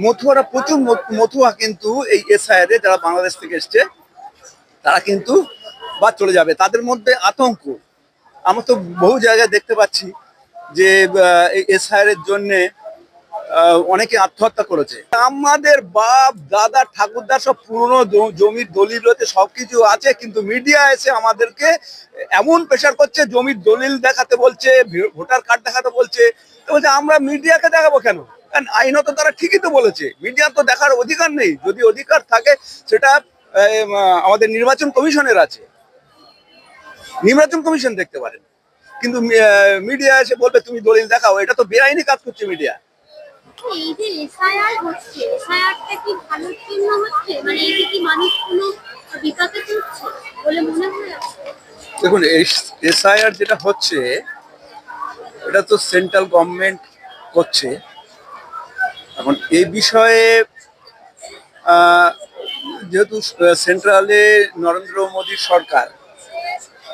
মথুয়ারা প্রচুর মথ- মথুয়া কিন্তু এই এসআইআর যারা বাংলাদেশ থেকে এসছে, তারা কিন্তু বাদ চলে যাবে। তাদের মধ্যে আতঙ্ক। আমরা তো বহু জায়গায় দেখতে পাচ্ছি যে এই এসআইআর এর জন্য অনেকে আত্মহত্যা করেছে। আমাদের বাপ, দাদা, ঠাকুরদা সব পুরনো জমির দলিল রয়েছে সবকিছু আছে, কিন্তু মিডিয়া এসে আমাদেরকে এমন প্রেশার করছে, জমির দলিল দেখাতে বলছে ভোটার কার্ড দেখাতে বলছে বলছে, আমরা মিডিয়াকে দেখাবো কেন? কারণ আইনত তারা ঠিকই তো বলেছে। মিডিয়া তো দেখার অধিকার নেই। যদি অধিকার থাকে সেটা আমাদের নির্বাচন কমিশনের আছে। নির্বাচন কমিশন দেখতে পারেন। কিন্তু মিডিয়া এসে বলবে তুমি দলিল দেখাও। এটা তো বেআইনি কাজ করছে মিডিয়া মানে? দেখুন এসআইআর যেটা হচ্ছে এটা তো সেন্ট্রাল গভর্নমেন্ট করছে। এখন এই বিষয়ে যেহেতু সেন্ট্রালে নরেন্দ্র মোদী সরকার,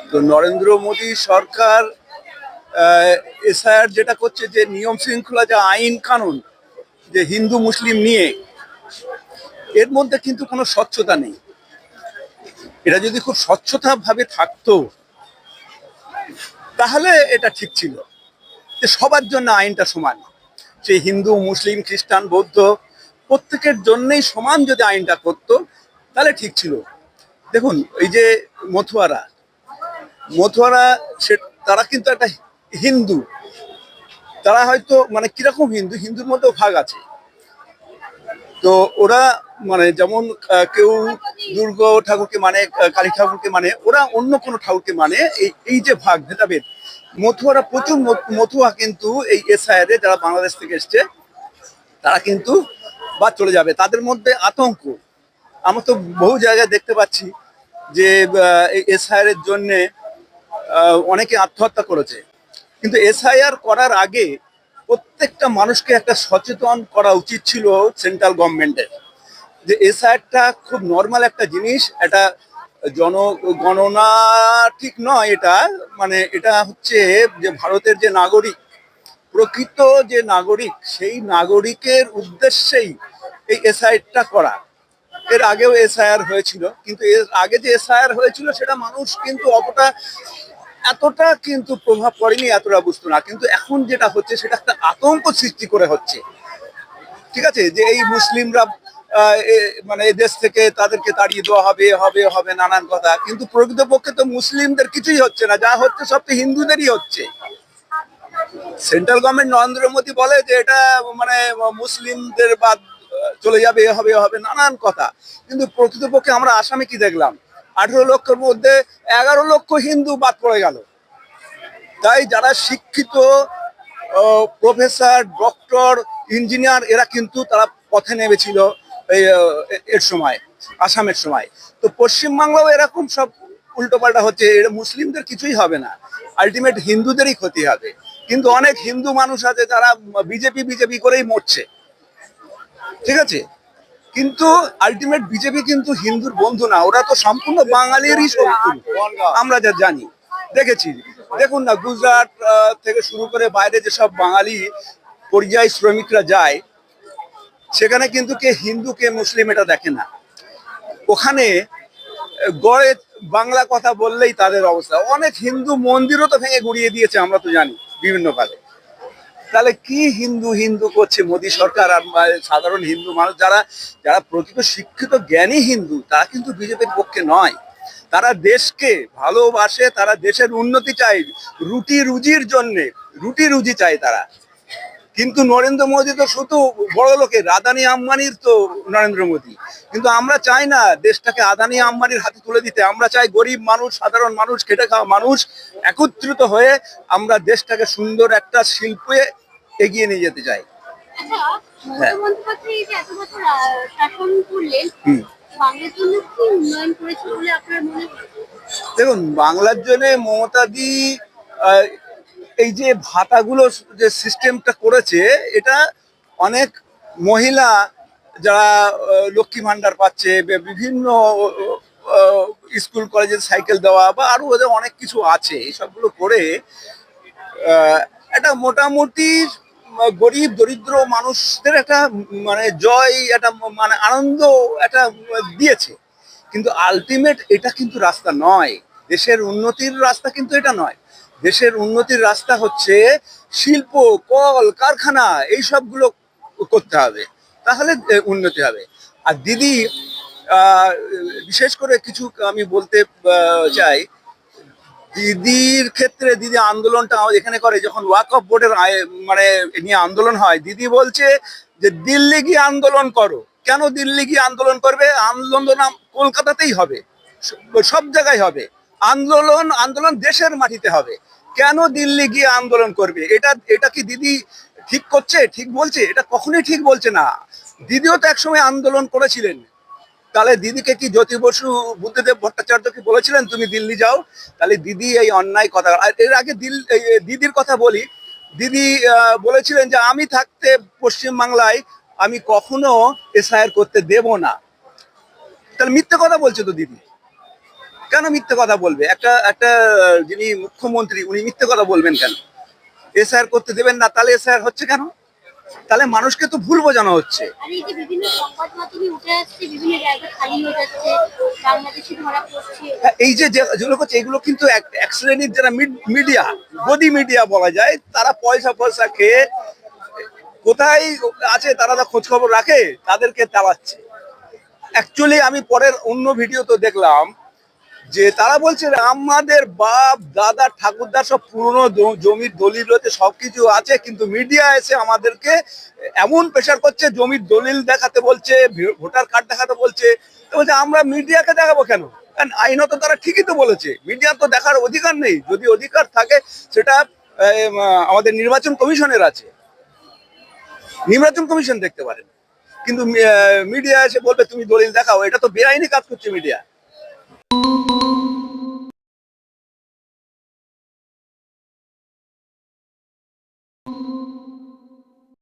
তো নরেন্দ্র মোদী সরকার এসআইআর যেটা করছে যে নিয়ম শৃঙ্খলা, যে আইন কানুন, যে হিন্দু মুসলিম নিয়ে, এর মধ্যে কিন্তু কোনো স্বচ্ছতা নেই। এটা যদি খুব স্বচ্ছতা ভাবে থাকতো, তাহলে এটা ঠিক ছিল। যে সবার জন্য আইনটা সমান। সে হিন্দু, মুসলিম, খ্রিস্টান, বৌদ্ধ, প্রত্যেকের জন্যই সমান যদি আইনটা করতো, তাহলে ঠিক ছিল। দেখুন, এই যে মথুয়ারা মথুয়ারা সে, তারা কিন্তু একটা হিন্দু। তারা হয়তো মানে কীরকম হিন্দু? হিন্দুর মধ্যেও ভাগ আছে। তো ওরা মানে যেমন কেউ দুর্গ ঠাকুরকে মানে কালী ঠাকুরকে মানে ওরা অন্য কোনো ঠাকুরকে মানে এই এই যে ভাগ, ভেদাভেদ মথুয়ারা প্রচুর মথ- মথুয়া কিন্তু এই এসআইআর যারা বাংলাদেশ থেকে এসছে, তারা কিন্তু বাদ চলে যাবে। তাদের মধ্যে আতঙ্ক। আমরা তো বহু জায়গায় দেখতে পাচ্ছি যে এই এসআইআর এর জন্য অনেকে আত্মহত্যা করেছে। কিন্তু এসআইআর করার আগে প্রত্যেকটা মানুষকে একটা সচেতন করা উচিত ছিল সেন্ট্রাল গভর্নমেন্টের। যে এসআইআরটা খুব নর্মাল একটা জিনিস এটা জনগণনা ঠিক নয় এটা। মানে এটা হচ্ছে যে ভারতের যে নাগরিক, প্রকৃত যে নাগরিক, সেই নাগরিকের উদ্দেশ্যেই এই এসআইআরটা করা। এর আগেও এসআইআর হয়েছিল, কিন্তু এর আগে যে এসআইআর হয়েছিল, সেটা মানুষ কিন্তু অতটা, এতটা কিন্তু প্রভাব পড়েনি, এতটা বুঝতো না। কিন্তু এখন যেটা হচ্ছে, সেটা একটা আতঙ্ক সৃষ্টি করে হচ্ছে। ঠিক আছে? যে এই মুসলিমরা মানে দেশ থেকে তাদেরকে তাড়িয়ে দেওয়া হবে হবে হবে নানান কথা। কিন্তু প্রকৃতপক্ষে তো মুসলিমদের কিছুই হচ্ছে না, যা হচ্ছে সব তো হিন্দুদেরই হচ্ছে। সেন্ট্রাল গভর্নমেন্ট নরেন্দ্র মোদী বলে যে এটা মানে মুসলিমদের বাদ চলে যাবে হবে হবে, নানান কথা। কিন্তু প্রকৃতপক্ষে আমরা আসামে কি দেখলাম? আঠেরো লক্ষের মধ্যে এগারো লক্ষ হিন্দু বাদ পড়ে গেল। তাই যারা শিক্ষিত প্রফেসর ডক্টর ইঞ্জিনিয়ার এরা কিন্তু তারা পথে নেমেছিল। এর সময়, আসামের সময়। তো পশ্চিমবাংলাও এরকম সব উল্টোপাল্টা হচ্ছে এটা মুসলিমদের কিছুই হবে না। আলটিমেট হিন্দুদেরই ক্ষতি হবে। কিন্তু অনেক হিন্দু মানুষ আছে, যারা বিজেপি বিজেপি করেই মরছে। ঠিক আছে? কিন্তু আলটিমেট বিজেপি কিন্তু হিন্দুর বন্ধু না, ওরা তো সম্পূর্ণ বাঙালিরই আমরা যা জানি। দেখেছি। দেখুন না, গুজরাট থেকে শুরু করে বাইরে যেসব বাঙালি পর্যায় শ্রমিকরা যায় সেখানে কিন্তু কে হিন্দু, কে মুসলিম এটা দেখে না। ওখানে গড়ে বাংলা কথা বললেই তাদের অবস্থা। অনেক হিন্দু মন্দিরও তো ভেঙে গুড়িয়ে দিয়েছে, আমরা তো জানি বিভিন্ন কালে তাহলে কি হিন্দু হিন্দু করছে মোদী সরকার আর সাধারণ হিন্দু মানুষ যারা যারা প্রকৃত শিক্ষিত জ্ঞানী হিন্দু, তারা কিন্তু বিজেপির পক্ষে নয়। তারা দেশকে ভালোবাসে, তারা দেশের উন্নতি চায় রুটি রুজির জন্যে রুটি রুজি চায় তারা। কিন্তু নরেন্দ্র মোদী তো শুধু বড় লোকের আদানি আম্বানির তো নরেন্দ্র মোদী। কিন্তু আমরা চাই না দেশটাকে আদানি আম্বানির হাতে তুলে দিতে। আমরা চাই গরিব মানুষ সাধারণ মানুষ খেটে খাওয়া মানুষ একত্রিত হয়ে আমরা দেশটাকে সুন্দর একটা শিল্পে এগিয়ে নিয়ে যেতে চাই। আচ্ছা হ্যাঁ। দেখুন বাংলার জন্য মমতাদি এই যে ভাতাগুলো যে সিস্টেমটা করেছে, এটা অনেক মহিলা যারা লক্ষ্মী ভান্ডার পাচ্ছে বিভিন্ন স্কুল কলেজের সাইকেল দেওয়া বা আরও ওদের অনেক কিছু আছে। এইসবগুলো করে একটা মোটামুটি গরিব, দরিদ্র মানুষদের একটা মানে জয়, একটা মানে আনন্দ, একটা, দিয়েছে। কিন্তু আলটিমেট এটা কিন্তু রাস্তা নয়। দেশের উন্নতির রাস্তা কিন্তু এটা নয়। দেশের উন্নতির রাস্তা হচ্ছে শিল্প, কল, কারখানা এই সবগুলো করতে হবে। তাহলে উন্নতি হবে। আর দিদি বিশেষ করে কিছু আমি বলতে চাই। দিদির ক্ষেত্রে দিদি আন্দোলনটা এখানে করে, যখন ওয়াক অফ বোর্ডের মানে নিয়ে আন্দোলন হয়, দিদি বলছে যে, দিল্লি গিয়ে আন্দোলন করো। কেন দিল্লি গিয়ে আন্দোলন করবে? আন্দোলন কলকাতাতেই হবে। সব জায়গায় হবে। আন্দোলন আন্দোলন দেশের মাটিতে হবে। কেন দিল্লি গিয়ে আন্দোলন করবে? এটা এটা কি দিদি ঠিক করছে, ঠিক বলছে? এটা কখনোই ঠিক বলছে না। দিদিও তো একসময় আন্দোলন করেছিলেন। তাহলে দিদিকে কি জ্যোতি বসু, বুদ্ধদেব ভট্টাচার্য কি বলেছিলেন, তুমি দিল্লি যাও তাহলে দিদি এই অন্যায় কথা, আর এর আগে দিদির কথা বলি। দিদি বলেছিলেন যে, আমি থাকতে পশ্চিম বাংলায় আমি কখনো এসআইআর করতে দেব না। তাহলে মিথ্যে কথা বলছে তো দিদি। কেন মিথ্যে কথা বলবে? একটা একটা যিনি মুখ্যমন্ত্রী উনি মিথ্যে কথা বলবেন কেন? এসআইআর করতে দেবেন না তাহলে এসআইআর হচ্ছে কেন? তাহলে মানুষকে তো ভুল বোঝানো হচ্ছে। এই যে হয়ে হ্যাঁ, যেগুলো করছে এগুলো কিন্তু এক শ্রেণির যারা মিডিয়া গদি মিডিয়া বলা যায় তারা পয়সা পয়সা খেয়ে কোথায় আছে তারা তো খোঁজ খবর রাখে তাদেরকে চালাচ্ছে অ্যাকচুয়ালি আমি পরের অন্য ভিডিও তো দেখলাম যে তারা বলছে, আমাদের বাপ, দাদা ঠাকুরদার সব পুরনো জমির দলিল রয়েছে সবকিছু আছে, কিন্তু মিডিয়া এসে আমাদেরকে এমন প্রেশার করছে, জমির দলিল দেখাতে বলছে ভোটার কার্ড দেখাতে বলছে। বলছে, আমরা মিডিয়াকে দেখাবো কেন? কারণ আইনত তারা ঠিকই তো বলেছে, মিডিয়া তো দেখার অধিকার নেই। যদি অধিকার থাকে, সেটা আমাদের নির্বাচন কমিশনের আছে। নির্বাচন কমিশন দেখতে পারেন। কিন্তু মিডিয়া এসে বলবে, তুমি দলিল দেখাও। এটা তো বেআইনি কাজ করছে মিডিয়া। Música